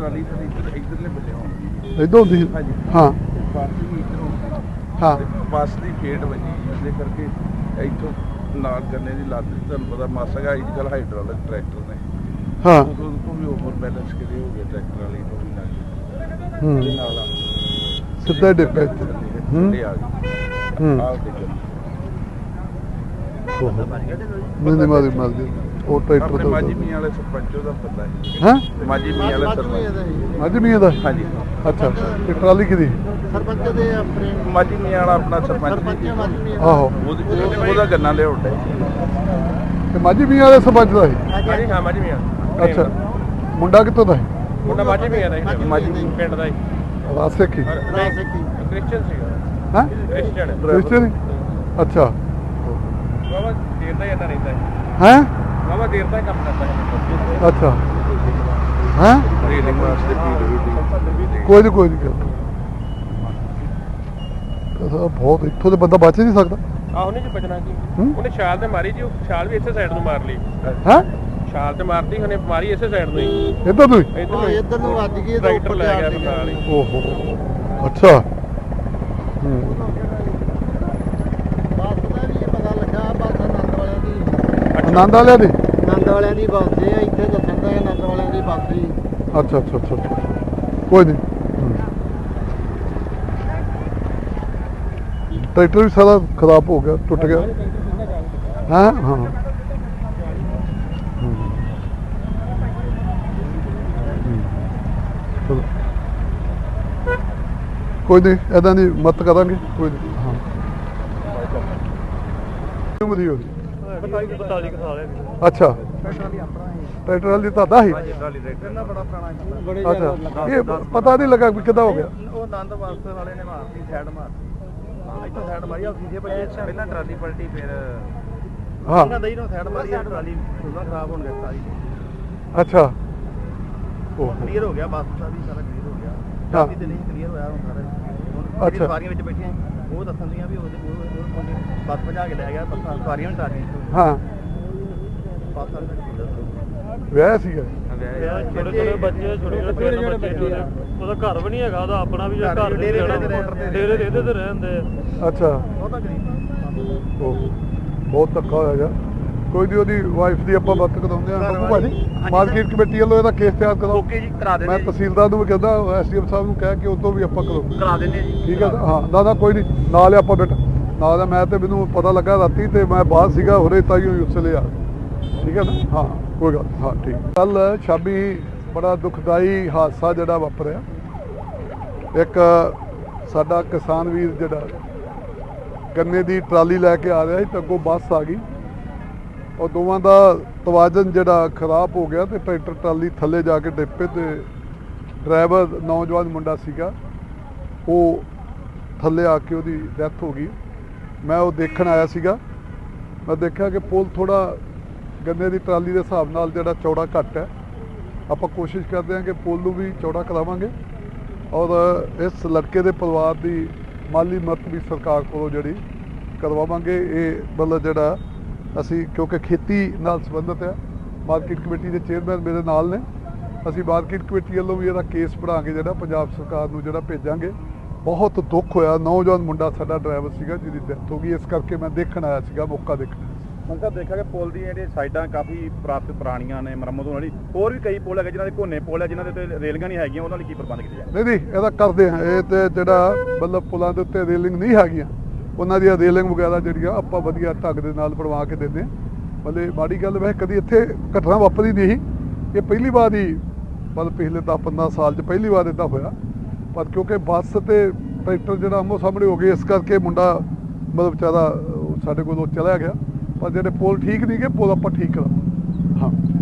Trolley ਫਿਰ ਇੱਧਰ ਇੱਧਰਲੇ ਬੱਲੇ ਹੋਣੀ ਇਦੋਂ ਹੁੰਦੀ ਸੀ ਹਾਂਜੀ ਹਾਂ ਵੀ ਇੱਧਰ ਹੁੰਦੀ ਹਾਂ। ਤੇ ਬੱਸ ਦੀ ਫੇਟ ਵੱਜੀ ਉਹਦੇ ਕਰਕੇ ਇੱਥੋਂ ਨਾਲ ਗੰਨੇ ਦੀ ਲੱਤ ਤੁਹਾਨੂੰ ਪਤਾ ਮਾਸਾ ਅੱਜ ਕੱਲ ਹਾਈਡ੍ਰੋਲਿਕ ਟਰੈਕਟਰ ਨੇ। ਹਾਂ। ਉਦੋਂ ਤੋਂ ਵੀ ਓਵਰ ਬੈਲੈਂਸ ਕਿਤੇ ਹੋ ਗਿਆ ਟਰੈਕਟਰ ਵਾਲੀ ਤੋਂ ਵੀ ਲੱਗ ਹੂੰ। ਨਾਲ ਆ। ਸਿੱਧਾ ਇੱਥੇ। ਹੂੰ ਥੱਲੇ ਆ ਗਈ ਹੂੰ। ਆਹ ਦੇਖੋ। ਨਹੀਂ ਨਹੀਂ ਮਾਰੀ ਮਾਰ ਦੀ ਉਹ ਟਰੈਕਟਰ ਆਪਣੇ ਤੋਂ ਮਾਜੀ ਮੀਆਂ ਵਾਲੇ ਸਰਪੰਚ ਉਹਦਾ ਪਤਾ ਹੈ। ਹਾਂ? ਮਾਜੀ ਮੀਆਂ ਵਾਲੇ ਸਰਪੰਚ। ਅੱਜ ਮੀਆਂ ਦਾ ਹਾਂਜੀ। ਅੱਛਾ ਤੇ ਟਰਾਲੀ ਕਿਦੀ ਸਰਪੰਚ ਦੇ ਆਪਣੇ ਮਾਜੀ ਮੀਆਂ ਵਾਲਾ ਆਪਣਾ ਸਰਪੰਚ ਆਹੋ। ਉਹਦੇ- ਗੰਨਾ ਲਿਆਉਂਦਾ ਤੇ ਮਾਝੀ ਮੀਆਂ ਦੇ ਸਰਪੰਚ ਦਾ ਸੀ? ਹਾਂਜੀ ਹਾਂ ਮਾਜੀ ਮੀਆਂ ਅੱਛਾ। ਮੁੰਡਾ ਕਿੱਥੋਂ ਦਾ ਸੀ? ਮੁੰਡਾ ਮਾਜੀ ਮੀਆਂ ਦਾ ਹੀ ਮਾਜੀ ਪਿੰਡ ਦਾ ਹੀ। ਰਾਸੇ ਕੀ ਰਾਸਿਕੀ ਕ੍ਰਿਸਚੀਅਨ ਸੀਗਾ ਹਾਂ? ਕ੍ਰਿਸਚੀਅਨ ਰਿਸ਼ਤੇ ਅੱਛਾ। ਬਾਬਾ ਦੇਰ ਦਾ ਹੀ ਇੰਨਾ ਰਹਿੰਦਾ ਹੈ। ਹੈ? ਬਾਬਾ ਦੇਰ ਦਾ ਹੀ ਕੰਮ ਕਰਦਾ ਹੈ। ਅੱਛਾ। ਹੈ? ਰੇਲਿੰਗ ਵਾਸਤੇ ਕੋਈ ਨਹੀਂ ਕੋਈ ਨਹੀਂ। ਕਸਾ ਬਹੁਤ ਇੱਥੋਂ ਤੇ ਬੰਦਾ ਬਚ ਹੀ ਨਹੀਂ ਸਕਦਾ। ਆਹ ਉਹਨੇ ਚ ਬਚਣਾ ਕੀ? ਹੂੰ? ਉਹਨੇ ਛਾਲ ਤੇ ਮਾਰੀ ਜੀ ਉਹ ਛਾਲ ਵੀ ਇਸੇ ਸਾਈਡ ਨੂੰ ਮਾਰ ਲਈ। ਹੈ? ਛਾਲ ਤੇ ਮਾਰਦੀ ਉਹਨੇ ਮਾਰੀ ਇਸੇ ਸਾਈਡ ਨੂੰ ਹੀ। ਇੱਧਰ ਤੋਂ ਹੀ? ਇੱਧਰ ਨੂੰ ਹੀ। ਇੱਧਰ ਨੂੰ ਵੱਜ ਗਈ ਤੇ ਟਰੈਕਟਰ ਉੱਪਰ ਲੈ ਗਿਆ ਜਾ ਕੇ। ਨਾਲ ਹੀ। ਓਹੋ। ਅੱਛਾ। ਹੂੰ ਬੱਸ ਦਾ ਵੀ ਪਤਾ ਲੱਗਾ ਬੱਸ ਆਨੰਦ ਵਾਲਿਆਂ ਦੀ ਆਨੰਦ ਵਾਲਿਆ ਦੀ ਆਨੰਦ ਵਾਲਿਆਂ ਦੀ ਬੱਸ ਹੈ ਇੱਥੇ ਦੱਸਣ ਦਾ ਆਨੰਦ ਵਾਲਿਆਂ ਦੀ ਬੱਸ ਅੱਛਾ ਅੱਛਾ ਅੱਛਾ ਅੱਛਾ। ਕੋਈ ਨਹੀਂ ਹੂੰ। ਟਰੈਕਟਰ ਵੀ ਸਾਰਾ ਖਰਾਬ ਹੋ ਗਿਆ ਟੁੱਟ ਗਿਆ ਹਾਂ ਹਾਂ ਹੂੰ। ਹੂੰ। ਚਲੋ। ਕੋਈ ਨਹੀਂ ਇਦਾਂ ਦੀ ਮਤ ਕਰਾਂਗੇ ਕੋਈ ਨਹੀਂ ਹਾਂ ਉਮਰ ਦੀ ਹੋਈ ਅੱਛਾ। ਟਰੈਕਟਰ ਵਾਲੀ ਤਾਂ ਦਾ ਹੀ ਕਿੰਨਾ ਬੜਾ ਪੁਰਾਣਾ ਅੱਛਾ। ਇਹ ਪਤਾ ਨਹੀਂ ਲੱਗਾ ਵੀ ਕਿੱਦਾਂ ਹੋ ਗਿਆ। ਉਹ ਆਨੰਦ ਬੱਸ ਵਾਲੇ ਨੇ ਮਾਰਤੀ ਸਾਈਡ ਮਾਰਤੀ। ਇੱਥੋਂ ਸਾਈਡ ਮਾਰੀ ਆ ਸੀਧੇ ਬੱਜੇ ਪਹਿਲਾਂ ਟਰਾਲੀ ਪਲਟੀ ਫਿਰ ਹਾਂ। ਇਹਨਾਂ ਦਈ ਨੂੰ ਸਾਈਡ ਮਾਰੀ ਆ ਟਰਾਲੀ ਪੂਰਾ ਖਰਾਬ ਹੋਣ ਗਿਆ ਸਾਰੀ ਅੱਛਾ। ਉਹ ਕਲੀਅਰ ਹੋ ਗਿਆ ਬੱਸ ਦਾ ਵੀ ਸਾਰਾ ਕਲੀਅਰ ਹੋ ਗਿਆ। ਹਾਂ। ਟਰਾਲੀ ਤੇ ਨਹੀਂ ਕਲੀਅਰ ਹੋਇਆ ਹੁਣ ਸਾਰਾ। ਅੱਛਾ। ਸਵਾਰੀਆਂ ਵਿੱਚ ਬੈਠੀਆਂ ਉਹ ਦੱਸਣ ਦੀਆਂ ਵੀ ਉਹਦੇ ਉਹ ਬੱਸ ਭਜਾ ਕੇ ਲੈ ਗਿਆ ਬੱਸਾਂ ਸਵਾਰੀਆਂ ਵੀ ਟਾਰੀਆਂ ਹਾਂ। ਬੱਸ ਵਾਲੇ ਨੇ ਵਿਆਹ ਸੀਗਾ। ਛੋਟੇ ਛੋਟੇ ਬੱਚੇ ਛੋਟੇ ਛੋਟੇ ਪਿੰਡ ਬੱਚੇ ਸੀ ਉਹਦੇ। ਉਹਦਾ ਘਰ ਵੀ ਨਹੀਂ ਹੈਗਾ ਉਹਦਾ ਆਪਣਾ ਵੀ ਘਰ ਘਰ ਵੀ ਨਹੀਂ ਡੇਰੇ ਰਹਿਣਾ। ਤੇ ਰਹਿੰਦੇ। ਡੇਰੇ ਦੇ ਇਹਦੇ ਤੇ ਰਹਿੰਦੇ ਆ। ਅੱਛਾ। ਬਹੁਤਾ ਗਰੀਬ ਉਹ ਬਹੁਤ ਧੱਕਾ ਹੋਇਆ ਗਿਆ ਕੋਈ ਨਹੀਂ ਉਹਦੀ ਵਾਈਫ ਦੀ ਆਪਾਂ ਮਦਦ ਕਰਾਉਂਦੇ ਆ ਘਰ ਬੱਬੂ ਵਾਲੀ। ਭਾਜੀ ਹਾਂਜੀ ਮਾਰਕੀਟ ਕਮੇਟੀ ਵੱਲੋਂ ਇਹਦਾ ਕੇਸ ਤਿਆਰ ਕਰਾਓ। ਓਕੇ ਜੀ ਕਰਾ ਮੈਂ ਦਿੰਦੇ ਜੀ। ਤਹਿਸੀਲਦਾਰ ਨੂੰ ਵੀ ਕਹਿੰਦਾ ਐਸਡੀਐਮ ਸਾਹਿਬ ਨੂੰ ਕਹਿ ਕੇ ਉਦੋਂ ਵੀ ਆਪਾਂ ਕਰੋ। ਕਰਾ ਦਿੰਦੇ ਜੀ। ਠੀਕ ਹੈ ਨਾ? ਹਾਂ ਨਾ ਨਾ ਕੋਈ ਨਹੀਂ ਨਾਲ ਹੀ ਆਪਾਂ ਬੇਟਾ ਨਾਲ ਆ, ਮੈਂ ਤੇ ਮੈਨੂੰ ਪਤਾ ਲੱਗਾ ਰਾਤੀ ਤੇ ਮੈਂ ਬਾਹਰ ਸੀਗਾ ਹੁਰੇ ਤਾਈਓ ਹੀ ਉਸਲੇ ਆ। ਠੀਕ ਹੈ ਨਾ? ਹਾਂ ਕੋਈ ਗੱਲ ਹਾਂ ਠੀਕ। ਕੱਲ ਸ਼ਾਮੀ ਬੜਾ ਦੁਖਦਾਈ ਹਾਦਸਾ ਜਿਹੜਾ ਵਾਪਰਿਆ। ਇੱਕ ਸਾਡਾ ਕਿਸਾਨ ਵੀਰ ਜਿਹੜਾ ਗੰਨੇ ਦੀ ਟਰਾਲੀ ਲੈ ਕੇ ਆ ਰਿਹਾ ਸੀ ਤੇ ਅੱਗੋਂ ਬੱਸ ਆ ਗਈ। ਉਹ ਦੋਵਾਂ ਦਾ ਤਵਾਜ਼ਨ ਜਿਹੜਾ ਖਰਾਬ ਹੋ ਗਿਆ ਤੇ ਟਰੈਕਟਰ ਟਰਾਲੀ ਥੱਲੇ ਜਾ ਕੇ ਡਿੱਪੇ ਤੇ ਡਰਾਈਵਰ ਨੌਜਵਾਨ ਮੁੰਡਾ ਸੀਗਾ ਉਹ ਥੱਲੇ ਆ ਕੇ ਉਹਦੀ ਡੈਥ ਹੋ ਗਈ। ਮੈਂ ਉਹ ਦੇਖਣ ਆਇਆ ਸੀਗਾ। ਮੈਂ ਦੇਖਿਆ ਕਿ ਪੁਲ ਥੋੜਾ ਗੰਨੇ ਦੀ ਟਰਾਲੀ ਦੇ ਹਿਸਾਬ ਨਾਲ ਜਿਹੜਾ ਚੌੜਾ ਘੱਟ ਹੈ। ਆਪਾਂ ਕੋਸ਼ਿਸ਼ ਕਰਦੇ ਹਾਂ ਕਿ ਪੁਲ ਨੂੰ ਵੀ ਚੌੜਾ ਕਰਾਵਾਂਗੇ। ਔਰ ਇਸ ਲੜਕੇ ਦੇ ਪਰਿਵਾਰ ਦੀ ਮਾਲੀ ਮਦਦ ਵੀ ਸਰਕਾਰ ਕੋਲੋਂ ਜਿਹੜੀ ਕਰਵਾਵਾਂਗੇ। ਇਹ ਮਤਲਬ ਜਿਹੜਾ ਅਸੀਂ ਕਿਉਂਕਿ ਖੇਤੀ ਨਾਲ ਸੰਬੰਧਿਤ ਹੈ। ਮਾਰਕੀਟ ਕਮੇਟੀ ਦੇ ਚੇਅਰਮੈਨ ਮੇਰੇ ਨਾਲ ਨੇ। ਅਸੀਂ ਮਾਰਕੀਟ ਕਮੇਟੀ ਵੱਲੋਂ ਵੀ ਇਹਦਾ ਕੇਸ ਬਣਾ ਕੇ ਜਿਹੜਾ ਪੰਜਾਬ ਸਰਕਾਰ ਨੂੰ ਜਿਹੜਾ ਭੇਜਾਂਗੇ। ਬਹੁਤ ਦੁੱਖ ਹੋਇਆ। ਨੌਜਵਾਨ ਮੁੰਡਾ ਸਾਡਾ ਡਰਾਈਵਰ ਸੀਗਾ ਜਿਹਦੀ ਡੈਥ ਹੋ ਗਈ। ਇਸ ਕਰਕੇ ਮੈਂ ਦੇਖਣ ਆਇਆ ਸੀਗਾ ਮੌਕਾ ਦੇਖਣ ਤਾਂ ਦੇਖਿਆ ਕਿ ਪੁਲ ਦੀਆਂ ਜਿਹੜੀਆਂ ਸਾਈਡਾਂ ਕਾਫੀ ਪ੍ਰਾਪਤ ਪੁਰਾਣੀਆਂ ਨੇ ਮੁਰੰਮਤ ਹੋਣ ਵਾਲੀ। ਹੋਰ ਵੀ ਕਈ ਪੁਲ ਹੈਗੇ ਜਿਨ੍ਹਾਂ ਦੇ ਕੋਨੇ ਪੁਲ ਹੈ ਜਿਨ੍ਹਾਂ ਦੇ ਉੱਤੇ ਰੇਲਗਾਂ ਨਹੀਂ ਹੈਗੀਆਂ ਉਹਨਾਂ ਲਈ ਕੀ ਪ੍ਰਬੰਧ ਕੀਤੇ ਜਾਣ? ਨਹੀਂ ਨਹੀਂ ਇਹਦਾ ਕਰਦੇ ਹਾਂ। ਇਹ ਤੇ ਜਿਹੜਾ ਮਤਲਬ ਪੁਲਾਂ ਦੇ ਉੱਤੇ ਰੇਲਿੰਗ ਨਹੀਂ ਹੈਗੀਆਂ ਉਹਨਾਂ ਦੀਆਂ ਰੇਲਿੰਗ ਵਗੈਰਾ ਜਿਹੜੀਆਂ ਆਪਾਂ ਵਧੀਆ ਢੰਗ ਦੇ ਨਾਲ ਬਣਵਾ ਕੇ ਦਿੰਦੇ ਹਾਂ। ਮਤਲਬ ਮਾੜੀ ਗੱਲ ਵੈਸੇ ਕਦੀ ਇੱਥੇ ਘਟਨਾ ਵਾਪਰੀ ਨਹੀਂ ਇਹ ਪਹਿਲੀ ਵਾਰ ਹੀ ਮਤਲਬ ਪਿਛਲੇ 10 15 ਸਾਲ 'ਚ ਪਹਿਲੀ ਵਾਰ ਇਦਾਂ ਹੋਇਆ। ਪਰ ਕਿਉਂਕਿ ਬੱਸ ਤੇ ਟਰੈਕਟਰ ਜਿਹੜਾ ਆਮੋ ਸਾਹਮਣੇ ਹੋ ਗਏ, ਇਸ ਕਰਕੇ ਮੁੰਡਾ ਮਤਲਬ ਵਿਚਾਰਾ ਸਾਡੇ ਕੋਲੋਂ ਚਲਾ ਗਿਆ। ਪਰ ਜਿਹੜੇ ਪੁਲ ਠੀਕ ਨਹੀਂ ਗਏ ਪੁਲ ਆਪਾਂ ਠੀਕ ਕਰਾਂਗੇ। ਹਾਂ।